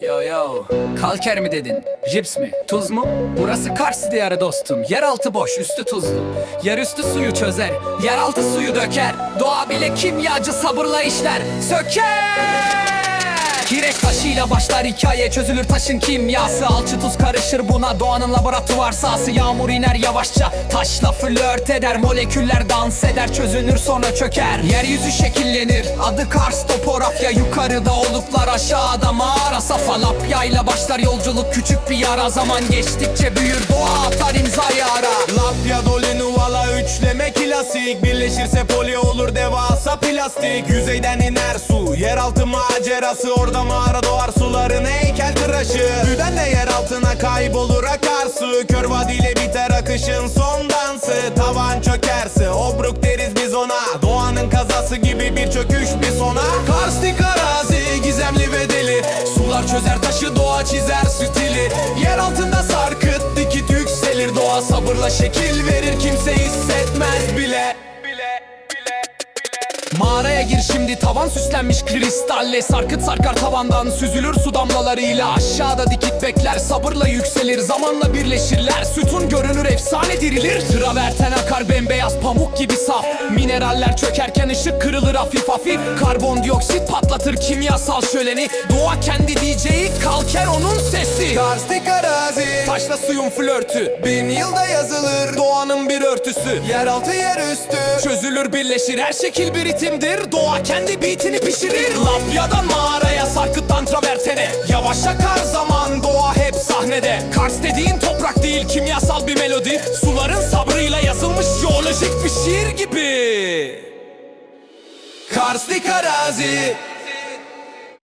Yo yo, kalker mi dedin? Jips mi? Tuz mu? Burası Kars diyarı dostum. Yeraltı boş, üstü tuzlu. Yerüstü suyu çözer, yeraltı suyu döker. Doğa bile kimyacı sabırla işler. Söker! Kireç taşıyla başlar hikaye çözülür taşın kimyası. Alçı tuz karışır buna doğanın laboratuvar sahası. Yağmur iner yavaşça taşla flört eder Moleküller dans eder çözünür sonra çöker. Yeryüzü şekillenir adı Kars topografya Yukarıda oluklar aşağıda. Mağara Safalapya ile başlar yolculuk küçük bir yara. Zaman geçtikçe büyür doğa atar imzayı ara Lapya dolu nuvala üçleme klasik. Birleşirse poli olur devasa plastik Yüzeyden iner su. Yeraltı macerası Orada mağara doğar suların heykel tıraşı. Büden de yer altına kaybolur akarsu. Kör vadiyle biter akışın son dansı. Tavan çökerse obruk deriz biz ona. Doğanın kazası gibi bir çöküş bir sona. Karstik arazi gizemli ve deli. Sular çözer taşı doğa çizer stili. Yer altında sarkıt dikit yükselir. Doğa sabırla şekil verir. Kimse Mağaraya gir şimdi tavan süslenmiş kristalle. Sarkıt sarkar tavandan süzülür su damlalarıyla. Aşağıda dikit bekler sabırla yükselir Zamanla birleşirler. Sütun görünür efsane dirilir. Traverten akar bembeyaz pamuk gibi saf. Mineraller çökerken ışık kırılır hafif hafif. Karbondioksit patlatır kimyasal şöleni. Doğa kendi diyeceği kalker onun sesi. Karstik arazi Taşla suyun flörtü. Bin yılda yazılır doğanın bir örtüsü. Yeraltı yerüstü Çözülür birleşir her şekil bir ritimdir. Doğa kendi beatini pişirir. Lapyadan mağaraya sarkıttan travertene Yavaş akar zaman doğa hep sahnede. Kars dediğin toprak değil kimyasal bir melodi. Suların sabrıyla yazılmış jeolojik bir şiir gibi. Karstik arazi